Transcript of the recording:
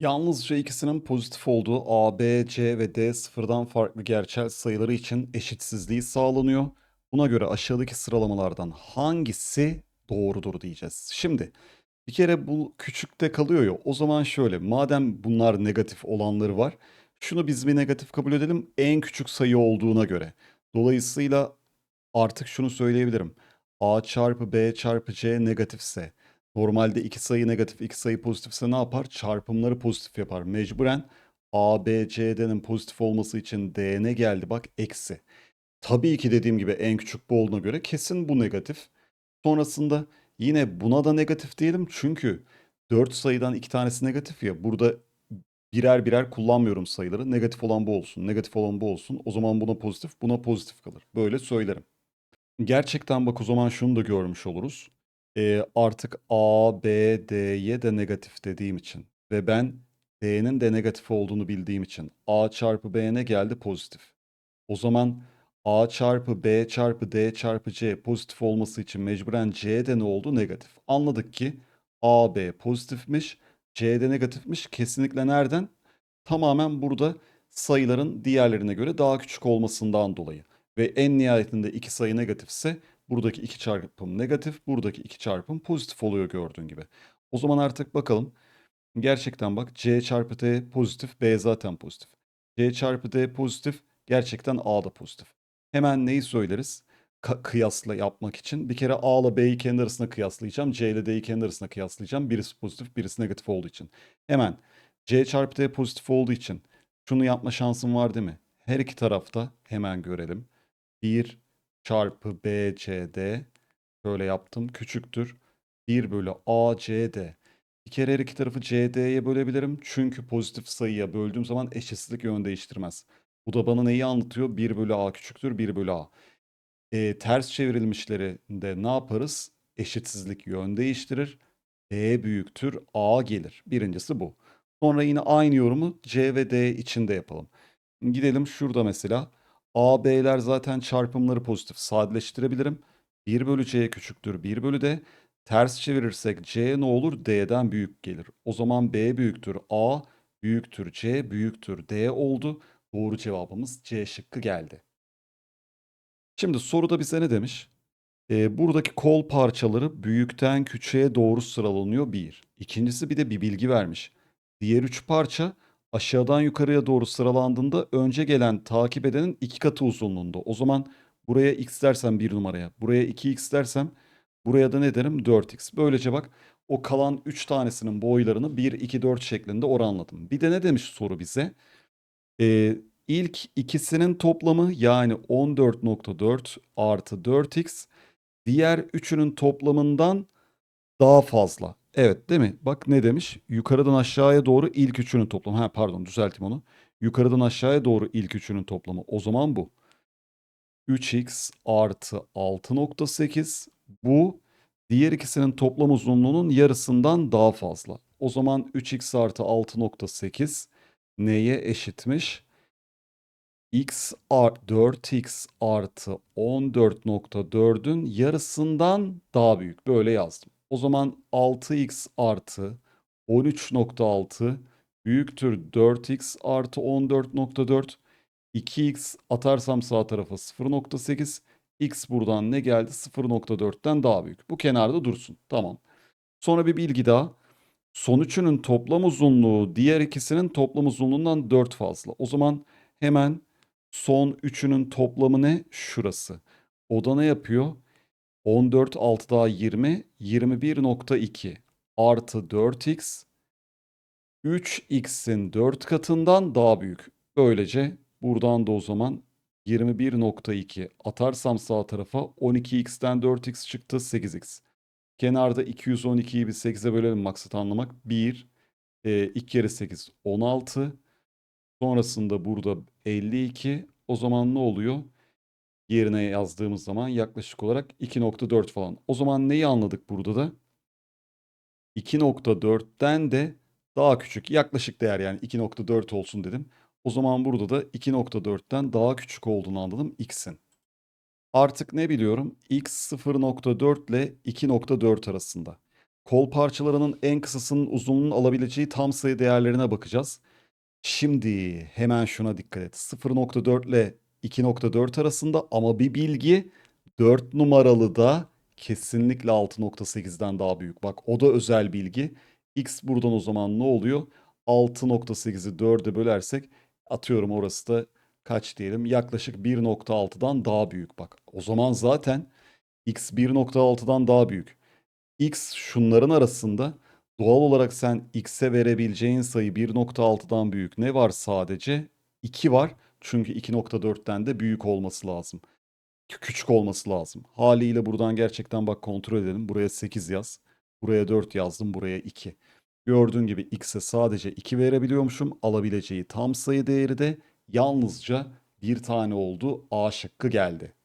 Yalnızca ikisinin pozitif olduğu A, B, C ve D sıfırdan farklı gerçel sayıları için eşitsizliği sağlanıyor. Buna göre aşağıdaki sıralamalardan hangisi doğrudur diyeceğiz. Şimdi bir kere bu küçükte kalıyor ya. O zaman şöyle madem bunlar negatif olanları var. Şunu biz bir negatif kabul edelim en küçük sayı olduğuna göre. Dolayısıyla artık şunu söyleyebilirim. A çarpı B çarpı C negatifse normalde iki sayı negatif iki sayı pozitifse ne yapar? Çarpımları pozitif yapar. Mecburen A, B, C, D'nin pozitif olması için D ne geldi? Bak eksi. Tabii ki dediğim gibi en küçük bu olduğuna göre kesin bu negatif. Sonrasında yine buna da negatif diyelim çünkü 4 sayıdan 2 tanesi negatif ya. Burada birer birer kullanmıyorum sayıları. Negatif olan bu olsun, negatif olan bu olsun. O zaman buna pozitif, buna pozitif kalır. Böyle söylerim. Gerçekten bak o zaman şunu da görmüş oluruz. Ee, artık A, B, D'ye de negatif dediğim için ve ben D'nin de negatif olduğunu bildiğim için A çarpı B ne geldi? Pozitif. O zaman A çarpı B çarpı D çarpı C pozitif olması için mecburen C de ne oldu? Negatif. Anladık ki A, B pozitifmiş, C de negatifmiş. Kesinlikle nereden? Tamamen burada sayıların diğerlerine göre daha küçük olmasından dolayı. Ve en nihayetinde iki sayı negatifse buradaki iki çarpım negatif, buradaki iki çarpım pozitif oluyor gördüğün gibi. O zaman artık bakalım. Gerçekten bak C çarpı D pozitif, B zaten pozitif. C çarpı D pozitif, gerçekten A da pozitif. Hemen neyi söyleriz? Ka- kıyasla yapmak için. Bir kere A ile B'yi kendi arasında kıyaslayacağım. C ile D'yi kendi arasında kıyaslayacağım. Birisi pozitif, birisi negatif olduğu için. Hemen C çarpı D pozitif olduğu için şunu yapma şansım var değil mi? Her iki tarafta hemen görelim. 1 çarpı BCD şöyle yaptım küçüktür. 1 bölü ACD. Bir kere her iki tarafı CD'ye bölebilirim. Çünkü pozitif sayıya böldüğüm zaman eşitsizlik yön değiştirmez. Bu da bana neyi anlatıyor? 1 bölü A küçüktür 1 bölü A. E, ters çevrilmişlerinde ne yaparız? Eşitsizlik yön değiştirir. B büyüktür A gelir. Birincisi bu. Sonra yine aynı yorumu C ve D için de yapalım. Gidelim şurada mesela. A, B'ler zaten çarpımları pozitif. Sadeleştirebilirim. 1 bölü C küçüktür 1 bölü D. Ters çevirirsek C ne olur? D'den büyük gelir. O zaman B büyüktür A, büyüktür C, büyüktür D oldu. Doğru cevabımız C şıkkı geldi. Şimdi soruda bize ne demiş? Ee, buradaki kol parçaları büyükten küçüğe doğru sıralanıyor bir. İkincisi bir de bir bilgi vermiş. Diğer üç parça aşağıdan yukarıya doğru sıralandığında önce gelen takip edenin iki katı uzunluğunda. O zaman buraya x dersem bir numaraya, buraya 2x dersem buraya da ne derim? 4x. Böylece bak o kalan 3 tanesinin boylarını 1, 2, 4 şeklinde oranladım. Bir de ne demiş soru bize? Ee, ilk ikisinin toplamı yani 14.4 artı 4x diğer üçünün toplamından daha fazla. Evet değil mi? Bak ne demiş? Yukarıdan aşağıya doğru ilk üçünün toplamı. Ha pardon düzelteyim onu. Yukarıdan aşağıya doğru ilk üçünün toplamı. O zaman bu. 3x artı 6.8 bu diğer ikisinin toplam uzunluğunun yarısından daha fazla. O zaman 3x artı 6.8 neye eşitmiş? x art 4x artı 14.4'ün yarısından daha büyük. Böyle yazdım. O zaman 6x artı 13.6 büyüktür 4x artı 14.4. 2x atarsam sağ tarafa 0.8. x buradan ne geldi? 0.4'ten daha büyük. Bu kenarda dursun. Tamam. Sonra bir bilgi daha. Son üçünün toplam uzunluğu diğer ikisinin toplam uzunluğundan 4 fazla. O zaman hemen son üçünün toplamı ne? Şurası. O da ne yapıyor? 14 6 daha 20 21.2 artı 4x 3x'in 4 katından daha büyük. Böylece buradan da o zaman 21.2 atarsam sağ tarafa 12x'ten 4x çıktı 8x. Kenarda 212'yi bir 8'e bölelim maksat anlamak. 1, e, 2 kere 8 16. Sonrasında burada 52. O zaman ne oluyor? Yerine yazdığımız zaman yaklaşık olarak 2.4 falan. O zaman neyi anladık burada da? 2.4'ten de daha küçük yaklaşık değer yani 2.4 olsun dedim. O zaman burada da 2.4'ten daha küçük olduğunu anladım x'in. Artık ne biliyorum? x 0.4 ile 2.4 arasında. Kol parçalarının en kısasının uzunluğunun alabileceği tam sayı değerlerine bakacağız. Şimdi hemen şuna dikkat et. 0.4 ile 2.4 arasında ama bir bilgi 4 numaralı da kesinlikle 6.8'den daha büyük. Bak o da özel bilgi. X buradan o zaman ne oluyor? 6.8'i 4'e bölersek atıyorum orası da kaç diyelim? Yaklaşık 1.6'dan daha büyük. Bak o zaman zaten X 1.6'dan daha büyük. X şunların arasında doğal olarak sen X'e verebileceğin sayı 1.6'dan büyük ne var sadece? 2 var. Çünkü 2.4'ten de büyük olması lazım. Kü- Küçük olması lazım. Haliyle buradan gerçekten bak kontrol edelim. Buraya 8 yaz. Buraya 4 yazdım. Buraya 2. Gördüğün gibi X'e sadece 2 verebiliyormuşum. Alabileceği tam sayı değeri de yalnızca bir tane oldu. A şıkkı geldi.